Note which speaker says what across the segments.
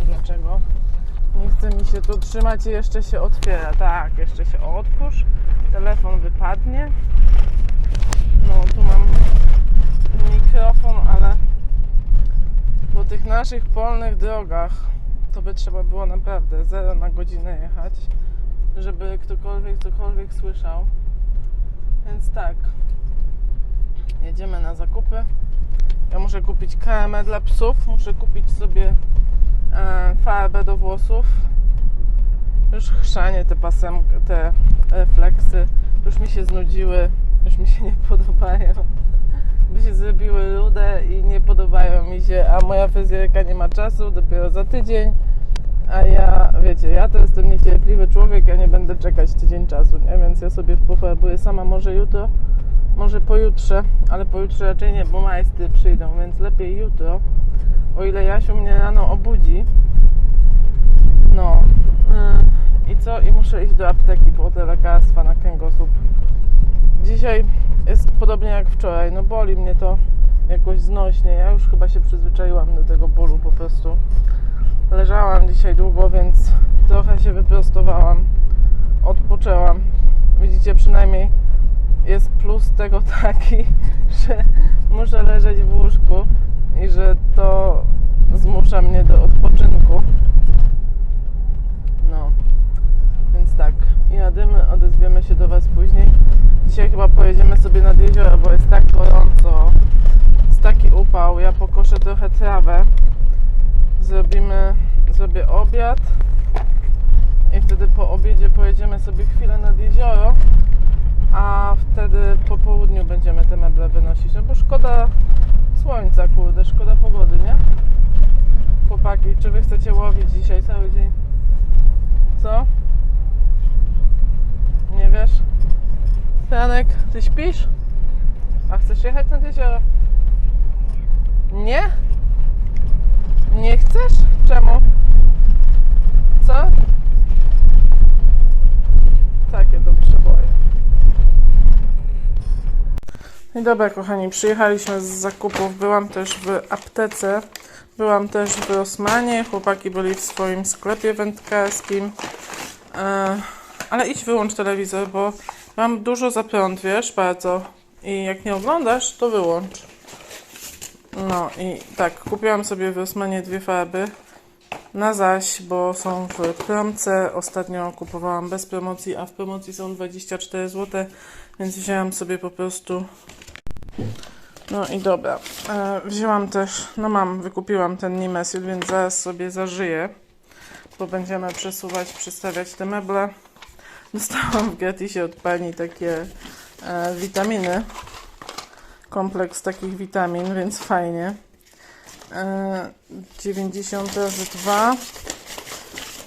Speaker 1: wiem dlaczego. Nie chce mi się tu trzymać i jeszcze się otwiera, tak, jeszcze się otwórz, telefon wypadnie. No, tu mam mikrofon, ale po tych naszych polnych drogach to by trzeba było naprawdę 0 na godzinę jechać, żeby ktokolwiek cokolwiek słyszał. Więc tak, jedziemy na zakupy. Ja muszę kupić KM dla psów, muszę kupić sobie e, farbę do włosów. Już chrzanie te pasem, te refleksy już mi się znudziły, już mi się nie podobają. By się zrobiły rude i nie podobają mi się, a moja fryzjerka nie ma czasu, dopiero za tydzień. A ja, wiecie, ja to jestem niecierpliwy człowiek, ja nie będę czekać tydzień czasu, nie? Więc ja sobie pofarbuję sama może jutro, może pojutrze, ale pojutrze raczej nie, bo majstry przyjdą, więc lepiej jutro. O ile Jasiu mnie rano obudzi. No. Yy, I co? I muszę iść do apteki po te lekarstwa na kręgosłup. Dzisiaj jest podobnie jak wczoraj, no boli mnie to jakoś znośnie. Ja już chyba się przyzwyczaiłam do tego bólu po prostu. Leżałam dzisiaj długo, więc trochę się wyprostowałam. Odpoczęłam. Widzicie, przynajmniej jest plus tego taki, że muszę leżeć w łóżku i że to zmusza mnie do odpoczynku. No, więc tak, jadymy, odezwiemy się do Was później. Dzisiaj chyba pojedziemy sobie nad jezioro, bo jest tak gorąco, jest taki upał. Ja pokoszę trochę trawę, zrobimy, zrobię obiad. I wtedy po obiedzie pojedziemy sobie chwilę nad jezioro, a wtedy po południu będziemy te meble wynosić, no bo szkoda słońca, kurde, szkoda pogody, nie? Chłopaki, czy Wy chcecie łowić dzisiaj cały dzień? Co? Nie wiesz? Franek, ty śpisz? A chcesz jechać nad jezioro? Nie? Nie chcesz? Czemu? Co? Takie to przeboje. No i dobra, kochani, przyjechaliśmy z zakupów. Byłam też w aptece. Byłam też w Rosmanie. Chłopaki byli w swoim sklepie wędkarskim. E, ale idź wyłącz telewizor, bo mam dużo za prąd, wiesz, bardzo. I jak nie oglądasz, to wyłącz. No i tak, kupiłam sobie w Rosmanie dwie farby. Na zaś, bo są w promce. Ostatnio kupowałam bez promocji, a w promocji są 24 zł, więc wzięłam sobie po prostu. No i dobra. E, wzięłam też, no mam, wykupiłam ten Nimesil, więc zaraz sobie zażyję, bo będziemy przesuwać, przestawiać te meble. Dostałam w gratisie od pani takie e, witaminy. Kompleks takich witamin, więc fajnie. E, 90 razy 2.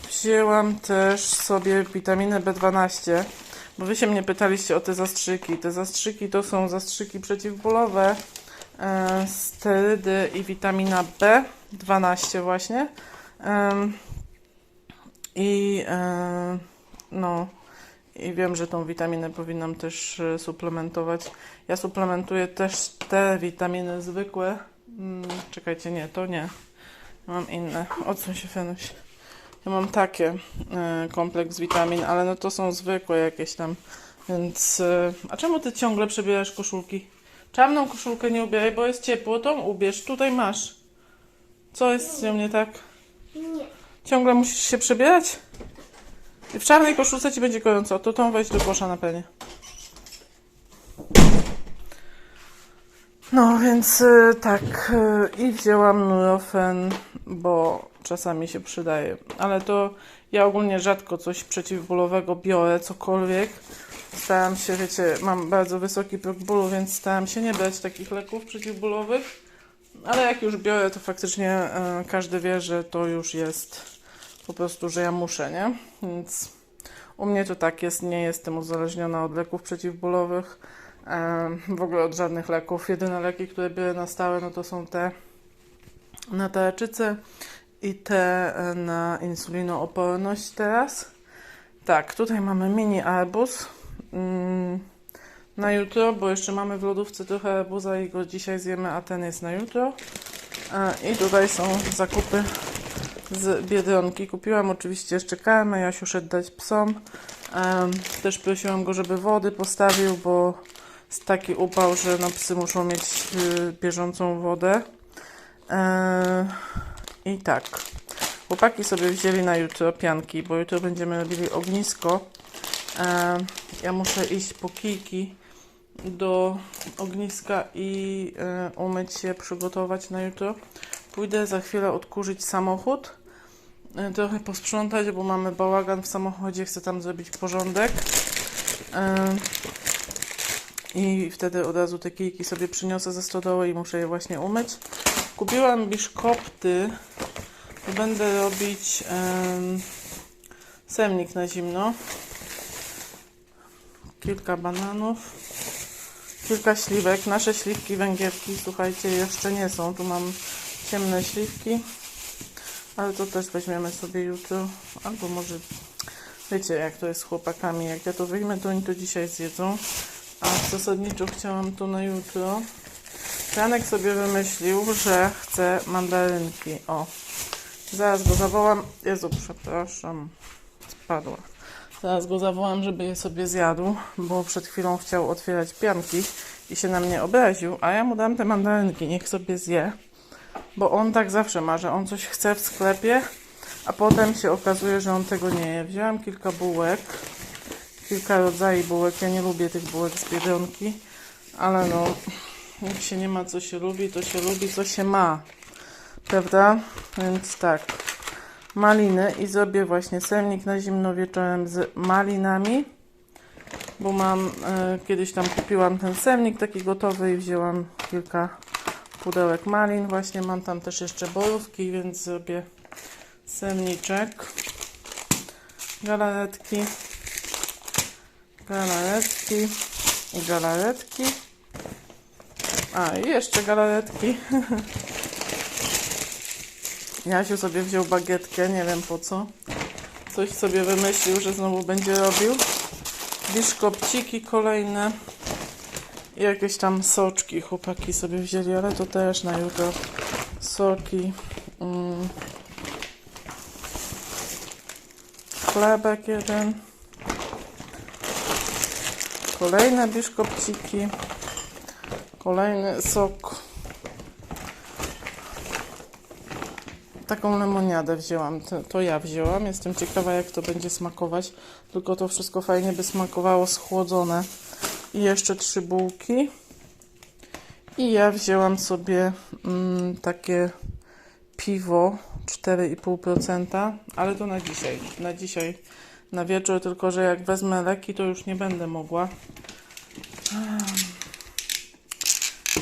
Speaker 1: Wzięłam też sobie witaminę B12, bo wy się mnie pytaliście o te zastrzyki. Te zastrzyki to są zastrzyki przeciwbólowe, e, sterydy i witamina B12 właśnie. Em, I e, no i wiem, że tą witaminę powinnam też e, suplementować. Ja suplementuję też te witaminy zwykłe. Mm, czekajcie, nie, to nie. Mam inne. Odsuń się, Fenuś. Ja mam takie e, kompleks witamin, ale no to są zwykłe jakieś tam. Więc. e, a czemu ty ciągle przebierasz koszulki? Czarną koszulkę nie ubieraj, bo jest ciepło. Tą ubierz. Tutaj masz. Co jest z nią nie tak?
Speaker 2: Nie.
Speaker 1: Ciągle musisz się przebierać? I w czarnej koszulce ci będzie gorąco. To tą weź do kosza na penie. No więc y, tak. y, I wzięłam Nurofen, bo czasami się przydaje. Ale to ja ogólnie rzadko coś przeciwbólowego biorę, cokolwiek. Staram się, wiecie, mam bardzo wysoki próg bólu, więc staram się nie brać takich leków przeciwbólowych. Ale jak już biorę, to faktycznie y, każdy wie, że to już jest po prostu, że ja muszę, nie? Więc u mnie to tak jest, nie jestem uzależniona od leków przeciwbólowych. W ogóle od żadnych leków. Jedyne leki, które były na stałe, no to są te na tarczycę i te e, na insulinooporność teraz. Tak, tutaj mamy mini arbuz mm, na jutro, bo jeszcze mamy w lodówce trochę arbuza i go dzisiaj zjemy, a ten jest na jutro. E, I tutaj są zakupy z Biedronki. Kupiłam oczywiście jeszcze karmę, Jasiu szedł dać psom. Też prosiłam go, żeby wody postawił, bo jest taki upał, że no, psy muszą mieć y, bieżącą wodę. E, I tak. Chłopaki sobie wzięli na jutro pianki, bo jutro będziemy robili ognisko. E, ja muszę iść po kijki do ogniska i e, umyć się, przygotować na jutro. Pójdę za chwilę odkurzyć samochód. Trochę posprzątać, bo mamy bałagan w samochodzie, chcę tam zrobić porządek. I wtedy od razu te kijki sobie przyniosę ze stodoły i muszę je właśnie umyć. Kupiłam biszkopty, bo będę robić em, semnik na zimno. Kilka bananów, kilka śliwek. Nasze śliwki węgierki, słuchajcie, jeszcze nie są. Tu mam ciemne śliwki, ale to też weźmiemy sobie jutro. Albo może, wiecie jak to jest z chłopakami. Jak ja to wyjmę, to oni to dzisiaj zjedzą. A zasadniczo chciałam to na jutro. Janek sobie wymyślił, że chce mandarynki. O, zaraz go zawołam. Jezu, przepraszam, spadła. Zaraz go zawołam, żeby je sobie zjadł, bo przed chwilą chciał otwierać pianki i się na mnie obraził, a ja mu dam te mandarynki, niech sobie zje, bo on tak zawsze ma, że on coś chce w sklepie, a potem się okazuje, że on tego nie je. Wzięłam kilka bułek, kilka rodzajów bułek, ja nie lubię tych bułek z Biedronki, ale no, jak się nie ma co się lubi, to się lubi co się ma, prawda? Więc tak, maliny i zrobię właśnie sernik na zimno wieczorem z malinami, bo mam, e, kiedyś tam kupiłam ten sernik taki gotowy i wzięłam kilka pudełek malin, właśnie mam tam też jeszcze borówki, więc zrobię serniczek, galaretki, galaretki i galaretki. A, i jeszcze galaretki. Jasiu sobie wziął bagietkę, nie wiem po co. Coś sobie wymyślił, że znowu będzie robił. Biszkopciki kolejne. I jakieś tam soczki chłopaki sobie wzięli, ale to też na jutro. Soki. Mm. Chlebek jeden. Kolejne biszkopciki. Kolejny sok. Taką lemoniadę wzięłam. To, ja wzięłam. Jestem ciekawa, jak to będzie smakować. Tylko to wszystko fajnie by smakowało schłodzone. I jeszcze trzy bułki. I ja wzięłam sobie mm, takie piwo 4,5%, ale to na dzisiaj. Na dzisiaj, na wieczór, tylko że jak wezmę leki, to już nie będę mogła.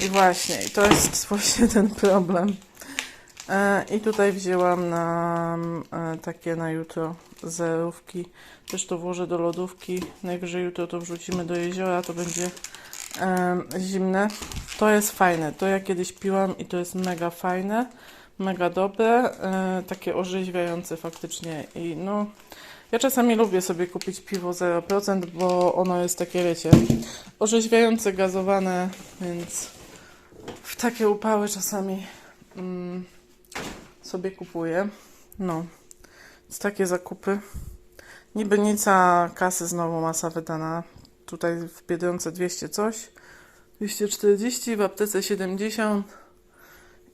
Speaker 1: I właśnie, to jest właśnie ten problem. E, I tutaj wzięłam nam e, takie na jutro zerówki. Też to włożę do lodówki. Najwyżej jutro to wrzucimy do jeziora, to będzie zimne. To jest fajne. To ja kiedyś piłam i to jest mega fajne, mega dobre, e, takie orzeźwiające faktycznie. I no, ja czasami lubię sobie kupić piwo 0%, bo ono jest takie, wiecie, orzeźwiające, gazowane, więc w takie upały czasami mm, sobie kupuję. No, z takie zakupy. Niby nic, a kasy znowu masa wydana. Tutaj w Biedronce 200 coś, 240, w aptece 70.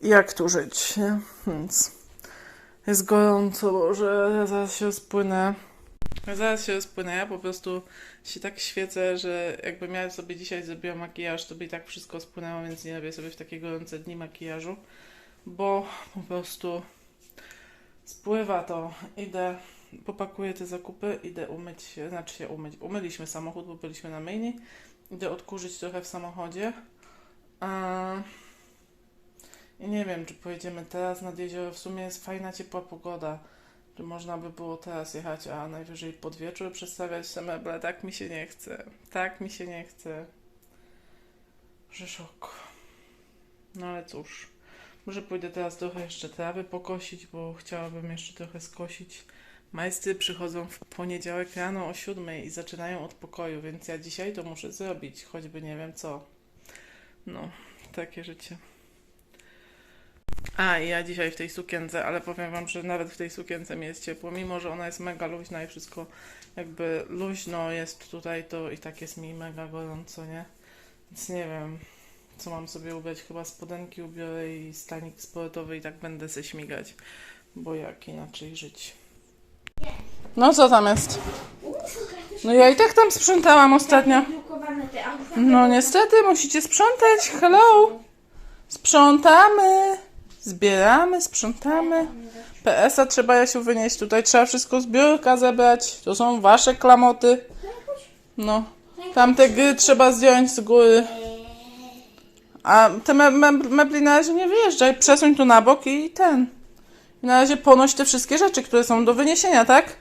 Speaker 1: I jak tu żyć, nie? Więc jest gorąco, że zaraz się spłynę. Zaraz się rozpłynę. Ja po prostu się tak świecę, że jakby miała sobie dzisiaj zrobiła makijaż, to by i tak wszystko spłynęło, więc nie robię sobie w takie gorące dni makijażu, bo po prostu spływa to. Idę, popakuję te zakupy, idę umyć znaczy się umyć. Umyliśmy samochód, bo byliśmy na myjni. Idę odkurzyć trochę w samochodzie. A... I nie wiem, czy pojedziemy teraz nad jezioro. W sumie jest fajna, ciepła pogoda. Można by było teraz jechać, a najwyżej pod wieczór przestawiać te meble? Tak mi się nie chce. Tak mi się nie chce. że szok. No ale cóż, może pójdę teraz trochę jeszcze trawy pokosić, bo chciałabym jeszcze trochę skosić. Majstry przychodzą w poniedziałek rano o siódmej i zaczynają od pokoju, więc ja dzisiaj to muszę zrobić, choćby nie wiem co. No, takie życie. A, ja dzisiaj w tej sukience, ale powiem wam, że nawet w tej sukience mi jest ciepło, mimo że ona jest mega luźna i wszystko jakby luźno jest tutaj, to i tak jest mi mega gorąco, nie? Więc nie wiem, co mam sobie ubrać. Chyba spodenki ubiorę i stanik sportowy i tak będę se śmigać, bo jak inaczej żyć. No co tam jest? No ja i tak tam sprzątałam ostatnio. No niestety, musicie sprzątać. Hello! Sprzątamy! Zbieramy, sprzątamy. PS-a trzeba Jasiu wynieść tutaj. Trzeba wszystko z biurka zebrać. To są wasze klamoty. No. Tamte gry trzeba zdjąć z góry. A te me me mebli na razie nie wyjeżdżaj. Przesuń tu na bok i ten. I na razie ponoś te wszystkie rzeczy, które są do wyniesienia, tak?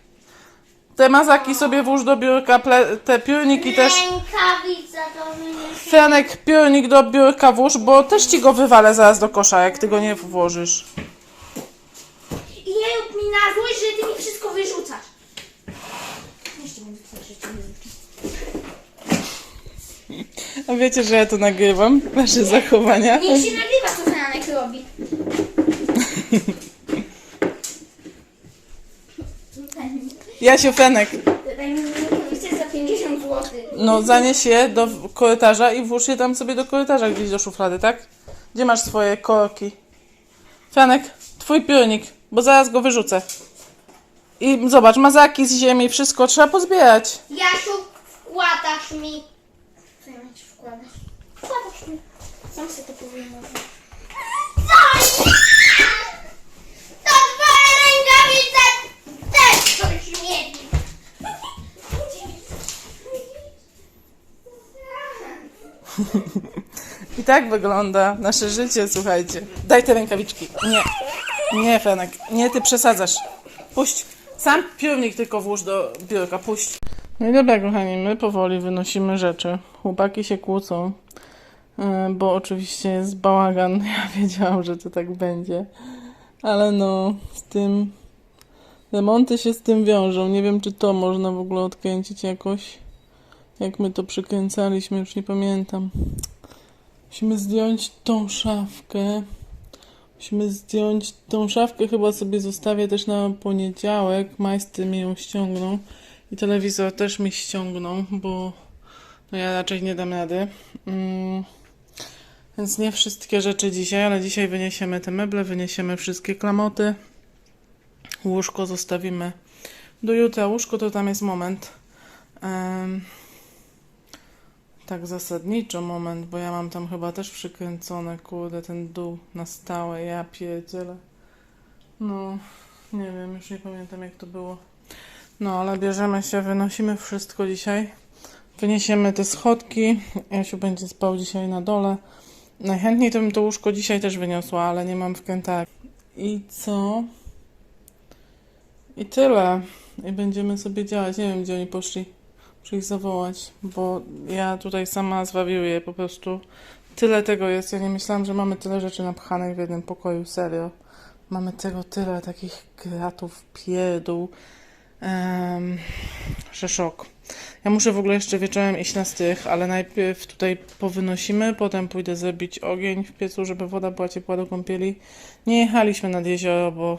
Speaker 1: Te mazaki sobie włóż do biurka, ple- te piórniki też.
Speaker 2: Rękawica do mnie.
Speaker 1: Franek, piórnik do biurka włóż, bo też ci go wywalę zaraz do kosza, jak ty go nie włożysz.
Speaker 2: I nie rób mi na złość, że ty mi wszystko wyrzucasz. Jeszcze że wyrzucasz.
Speaker 1: A wiecie, że ja to nagrywam? Wasze zachowania?
Speaker 2: Niech się co Franek robi.
Speaker 1: Jasiu, Franek,
Speaker 2: Daj mi rękawicę za 50 zł.
Speaker 1: no zanieś je do korytarza i włóż je tam sobie do korytarza gdzieś do szuflady, tak? Gdzie masz swoje korki? Franek, twój piórnik, bo zaraz go wyrzucę. I zobacz, mazaki z ziemi, wszystko trzeba pozbierać.
Speaker 2: Jasiu, wkładasz mi. Co ja mam ci wkładać? Wkładasz mi. Sam sobie to powiem. Co? To twoja rękawica też coś mieli.
Speaker 1: I tak wygląda nasze życie, słuchajcie. Daj te rękawiczki. Nie. Nie, Franek. Nie, ty przesadzasz. Puść. Sam piórnik tylko włóż do biurka. Puść. No i dobra, kochani, my powoli wynosimy rzeczy. Chłopaki się kłócą, yy, bo oczywiście jest bałagan. Ja wiedziałam, że to tak będzie. Ale no, z tym... Remonty się z tym wiążą. Nie wiem, czy to można w ogóle odkręcić jakoś. Jak my to przykręcaliśmy, już nie pamiętam. Musimy zdjąć tą szafkę. Musimy zdjąć tą szafkę, chyba sobie zostawię też na poniedziałek. Majstry mi ją ściągną. I telewizor też mi ściągną, bo no ja raczej nie dam rady. Mm. Więc nie wszystkie rzeczy dzisiaj, ale dzisiaj wyniesiemy te meble, wyniesiemy wszystkie klamoty. Łóżko zostawimy do jutra. Łóżko to tam jest moment. Em, tak zasadniczo moment, bo ja mam tam chyba też przykręcone, kurde, ten dół na stałe, ja pierdzielę. No, nie wiem, już nie pamiętam jak to było. No, ale bierzemy się, wynosimy wszystko dzisiaj. Wyniesiemy te schodki. Jasiu będzie spał dzisiaj na dole. Najchętniej to bym to łóżko dzisiaj też wyniosła, ale nie mam wkrętarki. I co? I tyle. I będziemy sobie działać. Nie wiem, gdzie oni poszli. Muszę ich zawołać, bo ja tutaj sama zwariuję po prostu. Tyle tego jest. Ja nie myślałam, że mamy tyle rzeczy napchanych w jednym pokoju. Serio. Mamy tego tyle, takich gratów, pierdół, um, że szok. Ja muszę w ogóle jeszcze wieczorem iść na strych, ale najpierw tutaj powynosimy, potem pójdę zrobić ogień w piecu, żeby woda była ciepła do kąpieli. Nie jechaliśmy nad jezioro, bo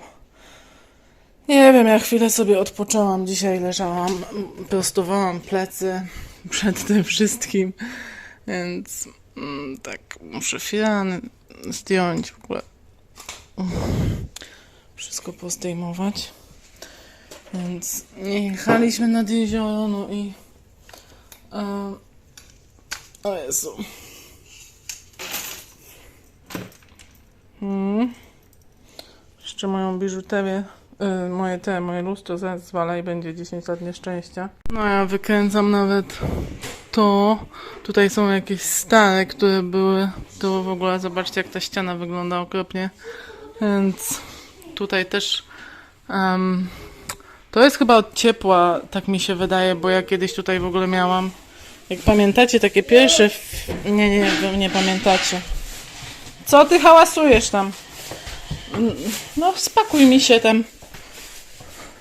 Speaker 1: nie wiem, ja chwilę sobie odpoczęłam. Dzisiaj leżałam, prostowałam plecy przed tym wszystkim, więc mm, tak muszę firan zdjąć w ogóle. Wszystko pozdejmować. Więc nie jechaliśmy nad jezioro, no i. E, o Jezu. Hmm. Jeszcze moją biżuterię, y, moje te, moje lustro zaraz zwala i będzie 10 lat nieszczęścia. No ja wykręcam nawet to. Tutaj są jakieś stare, które były. To w ogóle zobaczcie jak ta ściana wygląda okropnie. Więc tutaj też em, to jest chyba od ciepła, tak mi się wydaje, bo ja kiedyś tutaj w ogóle miałam Jak pamiętacie takie pierwsze... Nie, nie, nie, nie pamiętacie. Co ty hałasujesz tam? No, spakuj mi się tam.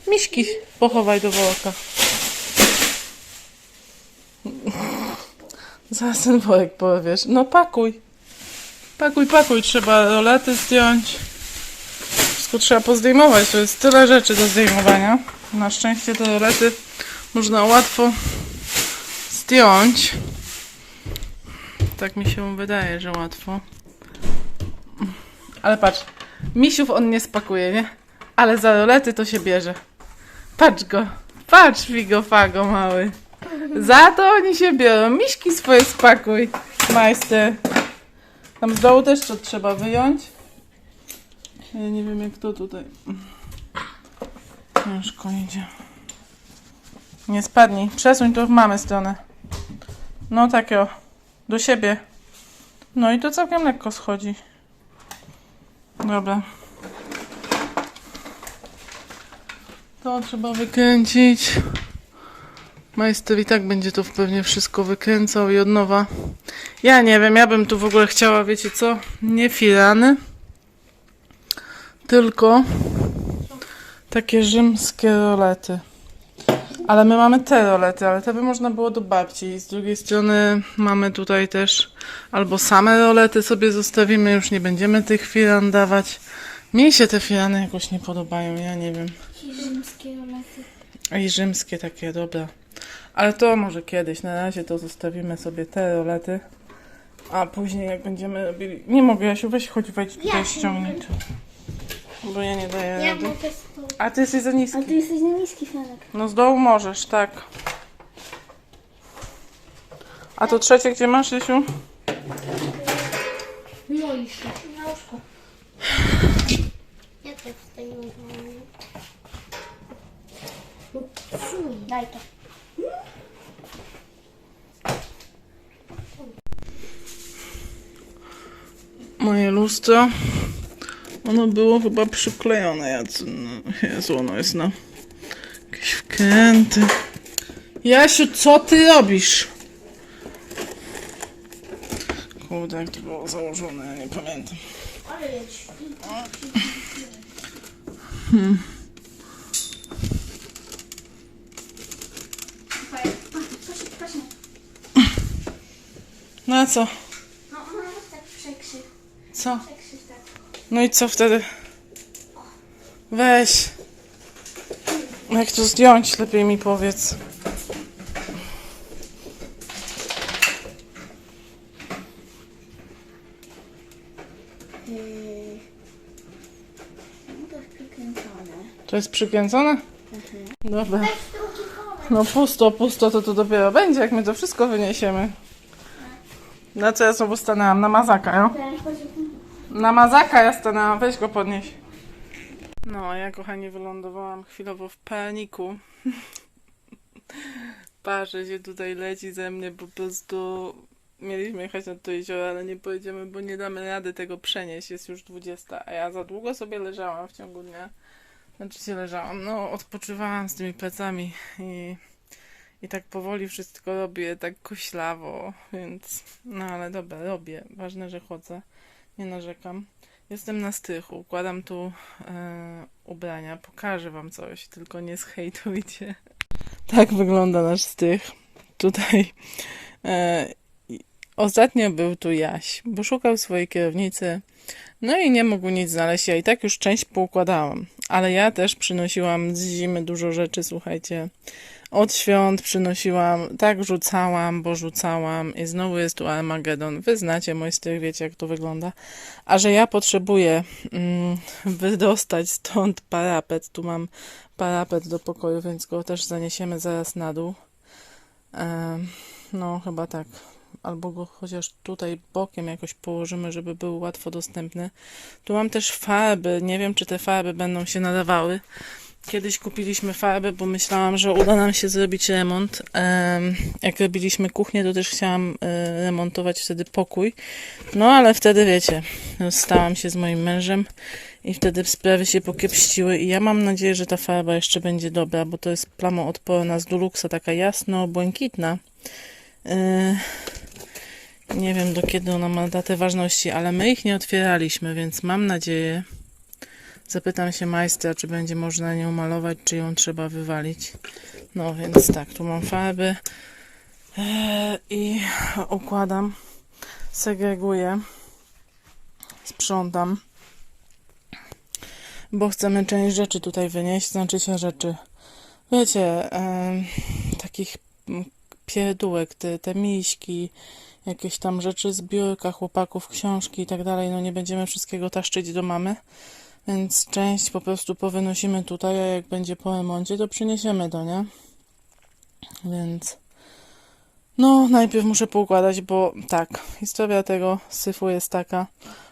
Speaker 1: Miśki pochowaj do worka. Zaraz ten worek powiesz. No pakuj. Pakuj, pakuj. Trzeba rolety zdjąć. Wszystko trzeba pozdejmować. To jest tyle rzeczy do zdejmowania. Na szczęście te rolety można łatwo zdjąć. Tak mi się wydaje, że łatwo. Ale patrz, misiów on nie spakuje, nie? Ale za rolety to się bierze. Patrz go. Patrz, figo fago mały. Za to oni się biorą. Miśki swoje spakuj, majster. Tam z dołu też to trzeba wyjąć. Ja nie wiem jak to tutaj. Ciężko idzie. Nie spadnij. Przesuń to w mamy stronę. No tak o. Do siebie. No i to całkiem lekko schodzi. Dobra. To trzeba wykręcić. Majster i tak będzie to pewnie wszystko wykręcał i od nowa. Ja nie wiem, ja bym tu w ogóle chciała, wiecie co? Nie firany, tylko takie rzymskie rolety. Ale my mamy te rolety, ale te by można było do babci. Z drugiej strony mamy tutaj też albo same rolety sobie zostawimy, już nie będziemy tych firan dawać. Mi się te firany jakoś nie podobają, ja nie wiem.
Speaker 2: Rzymskie rolety.
Speaker 1: I rzymskie takie, dobra. Ale to może kiedyś, na razie to zostawimy sobie te rolety. A później jak będziemy robili... Nie mogę, Jasiu, weź chodź, wejdź tutaj,
Speaker 2: Ja
Speaker 1: ściągnij. Bo ja nie daję
Speaker 2: Ja
Speaker 1: rady.
Speaker 2: mogę.
Speaker 1: A ty jesteś za niski.
Speaker 2: Ale ty jesteś na niski Fenek.
Speaker 1: No z dołu możesz, tak. A to trzecie gdzie masz, Jasiu?
Speaker 2: No i. Na łóżku. Ja też tutaj mam. Daj to.
Speaker 1: Moje lustro. Ono było chyba przyklejone. Jacy, no, Jezu, ono jest na jakieś wkręty. Jasiu, co ty robisz? Kurde, jak to było założone, ja nie pamiętam.
Speaker 2: Ale jedź. Hmm. Patrz, patrz,
Speaker 1: No a co?
Speaker 2: No ona tak przekrzyw.
Speaker 1: Co?
Speaker 2: Przekrzyw tak.
Speaker 1: No i co wtedy? Weź. Jak to zdjąć, lepiej mi powiedz.
Speaker 2: Yy... No to jest przykręcone.
Speaker 1: To jest przykręcone? Dobra.
Speaker 2: Komek.
Speaker 1: No pusto, pusto to to dopiero będzie, jak my to wszystko wyniesiemy. Na co ja znowu stanęłam? Na mazaka, jo? Na mazaka ja stanęłam, weź go podnieś. No, ja kochani wylądowałam chwilowo w paniku. Parze się tutaj leci ze mnie, po prostu mieliśmy jechać na to jezioro, ale nie pojedziemy, bo nie damy rady tego przenieść, jest już 20, a ja za długo sobie leżałam w ciągu dnia. Znaczy się leżałam, no odpoczywałam z tymi plecami i, i tak powoli wszystko robię, tak koślawo, więc no ale dobra, robię. Ważne, że chodzę, nie narzekam. Jestem na strychu, układam tu e, ubrania, pokażę wam coś, tylko nie zhejtujcie. Tak wygląda nasz strych. Tutaj e, ostatnio był tu Jaś, bo szukał swojej kierownicy, no i nie mógł nic znaleźć. Ja i tak już część poukładałam, ale ja też przynosiłam z zimy dużo rzeczy, słuchajcie. Od świąt przynosiłam, tak rzucałam, bo rzucałam i znowu jest tu Armagedon. Wy znacie mój styl, wiecie jak to wygląda. A że ja potrzebuję mm, wydostać stąd parapet, tu mam parapet do pokoju, więc go też zaniesiemy zaraz na dół. Em, no, chyba tak. Albo go chociaż tutaj bokiem jakoś położymy, żeby był łatwo dostępny. Tu mam też farby. Nie wiem, czy te farby będą się nadawały. Kiedyś kupiliśmy farby, bo myślałam, że uda nam się zrobić remont. Em, jak robiliśmy kuchnię, to też chciałam e, remontować wtedy pokój. No ale wtedy wiecie, stałam się z moim mężem i wtedy sprawy się pokiepściły i ja mam nadzieję, że ta farba jeszcze będzie dobra, bo to jest plamoodporna z Duluxa, taka jasno-błękitna. Yy, nie wiem do kiedy ona ma datę ważności, ale my ich nie otwieraliśmy, więc mam nadzieję. Zapytam się majstra, czy będzie można nią malować, czy ją trzeba wywalić. No więc tak, tu mam farby yy, i układam, segreguję, sprzątam, bo chcemy część rzeczy tutaj wynieść, znaczy się rzeczy, wiecie, em, takich pierdółek, te, te miśki, jakieś tam rzeczy z biurka chłopaków, książki i tak dalej, no nie będziemy wszystkiego taszczyć do mamy, więc część po prostu powynosimy tutaj, a jak będzie po remoncie, to przyniesiemy do, nie? Więc no, najpierw muszę poukładać, bo tak, historia tego syfu jest taka,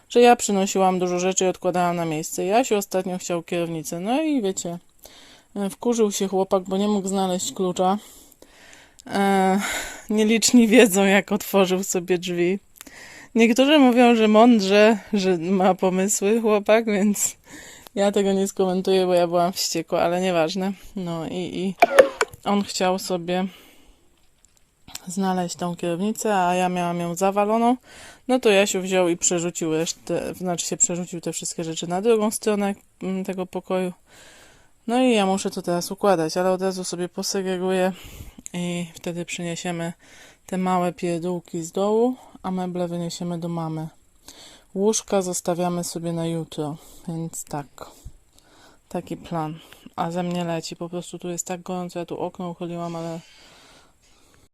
Speaker 1: że ja przynosiłam dużo rzeczy i odkładałam na miejsce. Jasiu ostatnio chciał kierownicę, no i wiecie, e, wkurzył się chłopak, bo nie mógł znaleźć klucza. E, nieliczni wiedzą, jak otworzył sobie drzwi. Niektórzy mówią, że mądrze, że ma pomysły chłopak, więc ja tego nie skomentuję, bo ja byłam wściekła, ale nieważne. No i, i on chciał sobie znaleźć tą kierownicę, a ja miałam ją zawaloną. No to Jasiu wziął i przerzucił resztę, znaczy się przerzucił te wszystkie rzeczy na drugą stronę mm, tego pokoju. No i ja muszę to teraz układać, ale od razu sobie posegreguję i wtedy przyniesiemy te małe pierdółki z dołu, a meble wyniesiemy do mamy. Łóżka zostawiamy sobie na jutro, więc tak. Taki plan. A ze mnie leci. Po prostu tu jest tak gorąco, ja tu okno uchyliłam, ale